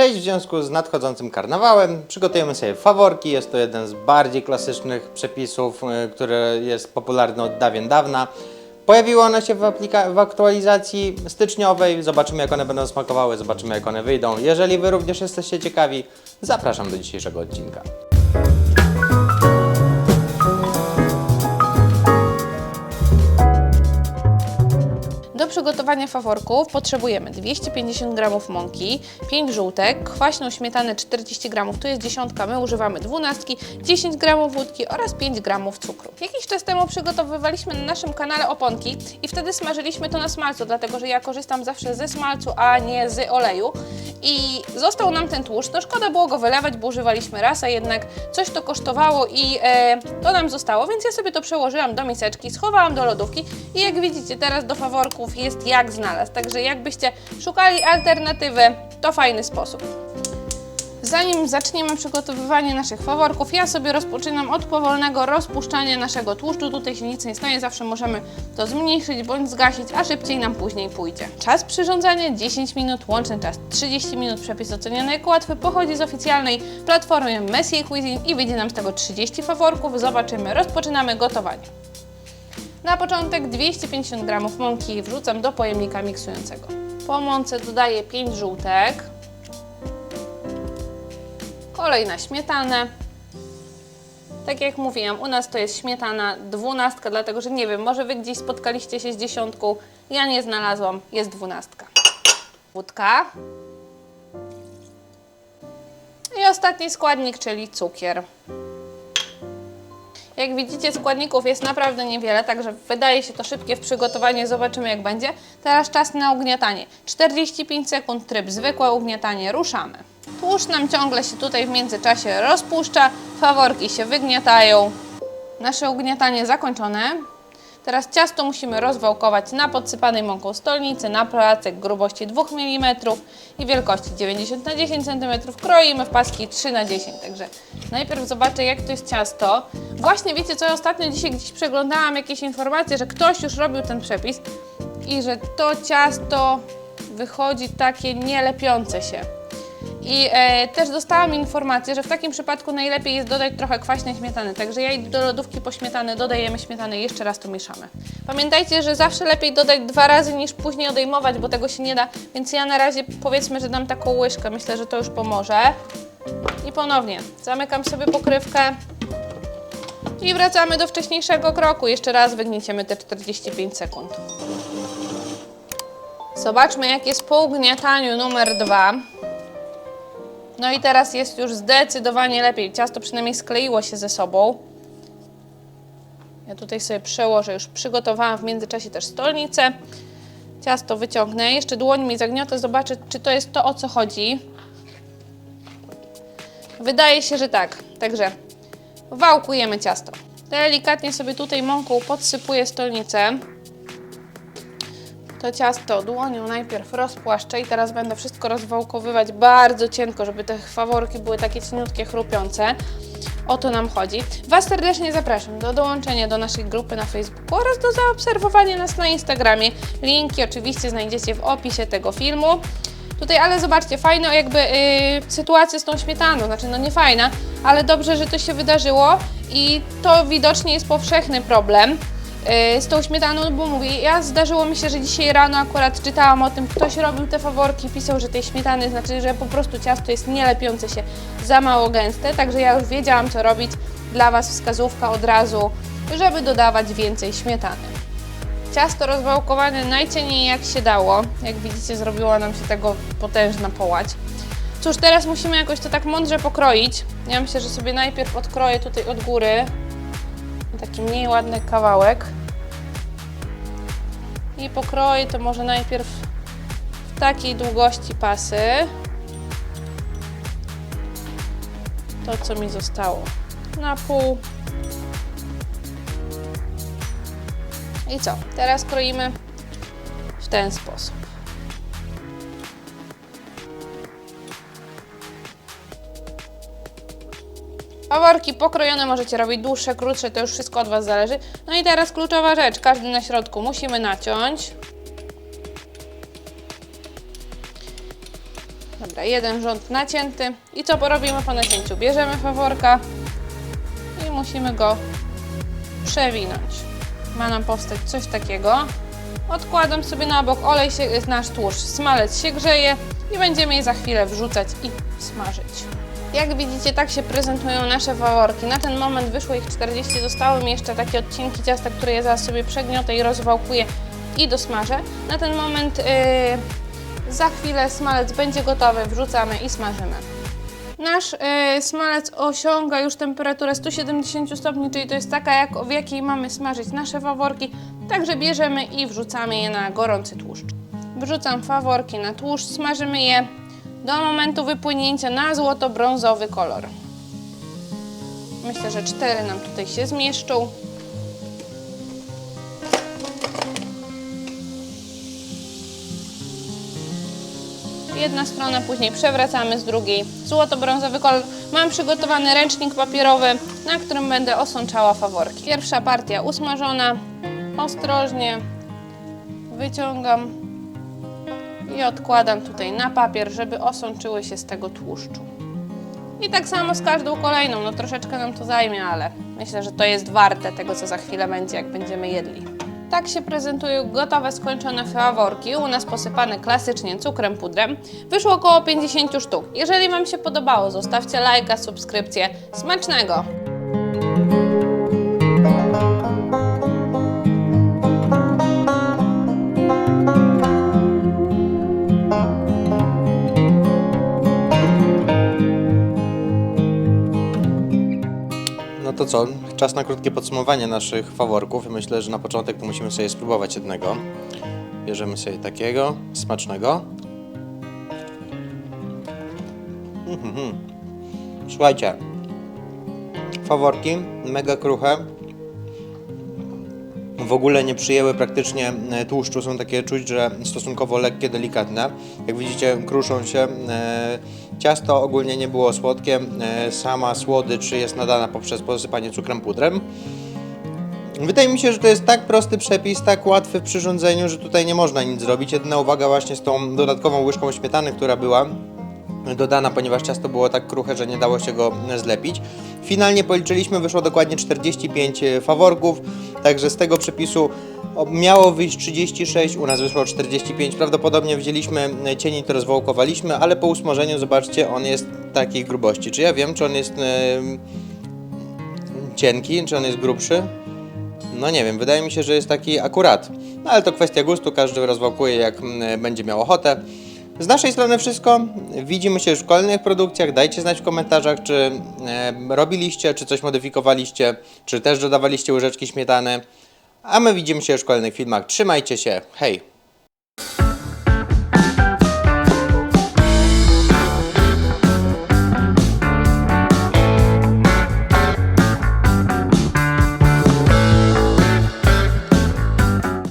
Cześć, w związku z nadchodzącym karnawałem przygotujemy sobie faworki. Jest to jeden z bardziej klasycznych przepisów, y, który jest popularny od dawien dawna. Pojawiło ono się w, w aktualizacji styczniowej. Zobaczymy, jak one będą smakowały, zobaczymy, jak one wyjdą. Jeżeli Wy również jesteście ciekawi, zapraszam do dzisiejszego odcinka. Przygotowania faworków potrzebujemy 250 g mąki, 5 żółtek, kwaśną śmietanę 40 g, tu jest dziesiątka, my używamy dwunastki, 10 g wódki oraz 5 g cukru. Jakiś czas temu przygotowywaliśmy na naszym kanale oponki i wtedy smażyliśmy to na smalcu, dlatego że ja korzystam zawsze ze smalcu, a nie z oleju. I został nam ten tłuszcz, no szkoda było go wylewać, bo używaliśmy raz, a jednak coś to kosztowało i e, to nam zostało, więc ja sobie to przełożyłam do miseczki, schowałam do lodówki i jak widzicie teraz do faworków jest jak znalazł, także jakbyście szukali alternatywy, to fajny sposób. Zanim zaczniemy przygotowywanie naszych faworków, ja sobie rozpoczynam od powolnego rozpuszczania naszego tłuszczu. Tutaj się nic nie stanie, zawsze możemy to zmniejszyć bądź zgasić, a szybciej nam później pójdzie. Czas przyrządzania 10 minut, łączny czas 30 minut. Przepis oceniany jako łatwy pochodzi z oficjalnej platformy Messier Cuisine i wyjdzie nam z tego 30 faworków. Zobaczymy, rozpoczynamy gotowanie. Na początek 250 g mąki wrzucam do pojemnika miksującego. Po mące dodaję 5 żółtek, kolej na śmietanę. Tak jak mówiłam, u nas to jest śmietana dwunastka, dlatego że nie wiem, może Wy gdzieś spotkaliście się z dziesiątką, ja nie znalazłam, jest dwunastka. Wódka. I ostatni składnik, czyli cukier. Jak widzicie, składników jest naprawdę niewiele, także wydaje się to szybkie w przygotowaniu. Zobaczymy, jak będzie. Teraz czas na ugniatanie. 45 sekund, tryb zwykłe ugniatanie. Ruszamy. Tłuszcz nam ciągle się tutaj w międzyczasie rozpuszcza, faworki się wygniatają. Nasze ugniatanie zakończone. Teraz ciasto musimy rozwałkować na podsypanej mąką stolnicy, na placek grubości 2 mm i wielkości 90 na 10 cm. Kroimy w paski 3 na 10 Także najpierw zobaczę, jak to jest ciasto. Właśnie wiecie co, ostatnio dzisiaj gdzieś przeglądałam jakieś informacje, że ktoś już robił ten przepis i że to ciasto wychodzi takie nielepiące się. I e, też dostałam informację, że w takim przypadku najlepiej jest dodać trochę kwaśnej śmietany. Także ja do lodówki po śmietany, dodajemy śmietany i jeszcze raz to mieszamy. Pamiętajcie, że zawsze lepiej dodać dwa razy niż później odejmować, bo tego się nie da. Więc ja na razie powiedzmy, że dam taką łyżkę. Myślę, że to już pomoże. I ponownie zamykam sobie pokrywkę. I wracamy do wcześniejszego kroku. Jeszcze raz wygnieciemy te 45 sekund. Zobaczmy, jak jest po ugniataniu numer dwa. No i teraz jest już zdecydowanie lepiej. Ciasto przynajmniej skleiło się ze sobą. Ja tutaj sobie przełożę, już przygotowałam w międzyczasie też stolnicę. Ciasto wyciągnę, jeszcze dłońmi zagniotę, zobaczę, czy to jest to, o co chodzi. Wydaje się, że tak. Także wałkujemy ciasto. Delikatnie sobie tutaj mąką podsypuję stolnicę. To ciasto dłonią najpierw rozpłaszczę i teraz będę wszystko rozwałkowywać bardzo cienko, żeby te faworki były takie cieniutkie, chrupiące. O to nam chodzi. Was serdecznie zapraszam do dołączenia do naszej grupy na Facebooku oraz do zaobserwowania nas na Instagramie. Linki oczywiście znajdziecie w opisie tego filmu. Tutaj, ale zobaczcie, fajna jakby yy, sytuacja z tą śmietaną, znaczy no nie fajna, ale dobrze, że to się wydarzyło i to widocznie jest powszechny problem z tą śmietaną, bo mówię, ja zdarzyło mi się, że dzisiaj rano akurat czytałam o tym, ktoś robił te faworki, pisał, że tej śmietany, znaczy, że po prostu ciasto jest nielepiące się, za mało gęste, także ja już wiedziałam co robić, dla Was wskazówka od razu, żeby dodawać więcej śmietany. Ciasto rozwałkowane najcieniej jak się dało. Jak widzicie, zrobiła nam się tego potężna połać. Cóż, teraz musimy jakoś to tak mądrze pokroić. Ja myślę, że sobie najpierw odkroję tutaj od góry taki mniej ładny kawałek. I pokroję to może najpierw w takiej długości pasy. To, co mi zostało na pół. I co? Teraz kroimy w ten sposób. Faworki pokrojone możecie robić dłuższe, krótsze, to już wszystko od Was zależy. No i teraz kluczowa rzecz, każdy na środku musimy naciąć. Dobra, jeden rząd nacięty. I co porobimy po nacięciu? Bierzemy faworka i musimy go przewinąć. Ma nam powstać coś takiego. Odkładam sobie na bok, olej się, nasz tłuszcz, smalec się grzeje i będziemy je za chwilę wrzucać i smażyć. Jak widzicie, tak się prezentują nasze faworki. Na ten moment wyszło ich 40, zostały mi jeszcze takie odcinki ciasta, które ja zaraz sobie przegniotę i rozwałkuję i dosmażę. Na ten moment yy, za chwilę smalec będzie gotowy, wrzucamy i smażymy. Nasz y, smalec osiąga już temperaturę 170 stopni, czyli to jest taka, jak, w jakiej mamy smażyć nasze faworki. Także bierzemy i wrzucamy je na gorący tłuszcz. Wrzucam faworki na tłuszcz, smażymy je do momentu wypłynięcia na złoto-brązowy kolor. Myślę, że cztery nam tutaj się zmieszczą. Jedna strona, później przewracamy z drugiej. Złoto-brązowy kolor. Mam przygotowany ręcznik papierowy, na którym będę osączała faworki. Pierwsza partia usmażona. Ostrożnie wyciągam i odkładam tutaj na papier, żeby osączyły się z tego tłuszczu. I tak samo z każdą kolejną. No troszeczkę nam to zajmie, ale myślę, że to jest warte tego, co za chwilę będzie, jak będziemy jedli. Tak się prezentują gotowe, skończone faworki, u nas posypane klasycznie cukrem pudrem. Wyszło około 50 sztuk. Jeżeli Wam się podobało, zostawcie lajka, subskrypcję. Smacznego! No to co? Czas na krótkie podsumowanie naszych faworków. Myślę, że na początek musimy sobie spróbować jednego. Bierzemy sobie takiego, smacznego. Mhm. Słuchajcie, faworki mega kruche. W ogóle nie przyjęły praktycznie e, tłuszczu, są takie czuć, że stosunkowo lekkie, delikatne. Jak widzicie, kruszą się. E, Ciasto ogólnie nie było słodkie, e, sama słodycz jest nadana poprzez posypanie cukrem pudrem. Wydaje mi się, że to jest tak prosty przepis, tak łatwy w przyrządzeniu, że tutaj nie można nic zrobić. Jedyna uwaga właśnie z tą dodatkową łyżką śmietany, która była dodana, ponieważ ciasto było tak kruche, że nie dało się go zlepić. Finalnie policzyliśmy, wyszło dokładnie 45 faworków, także z tego przepisu miało wyjść 36, u nas wyszło 45. Prawdopodobnie wzięliśmy cień i to rozwałkowaliśmy, ale po usmażeniu zobaczcie, on jest takiej grubości. Czy ja wiem, czy on jest em, cienki, czy on jest grubszy? No nie wiem, wydaje mi się, że jest taki akurat. No ale to kwestia gustu, każdy rozwałkuje jak mm, będzie miał ochotę. Z naszej strony wszystko. Widzimy się już w kolejnych produkcjach. Dajcie znać w komentarzach, czy e, robiliście, czy coś modyfikowaliście, czy też dodawaliście łyżeczki śmietany. A my widzimy się już w kolejnych filmach. Trzymajcie się. Hej!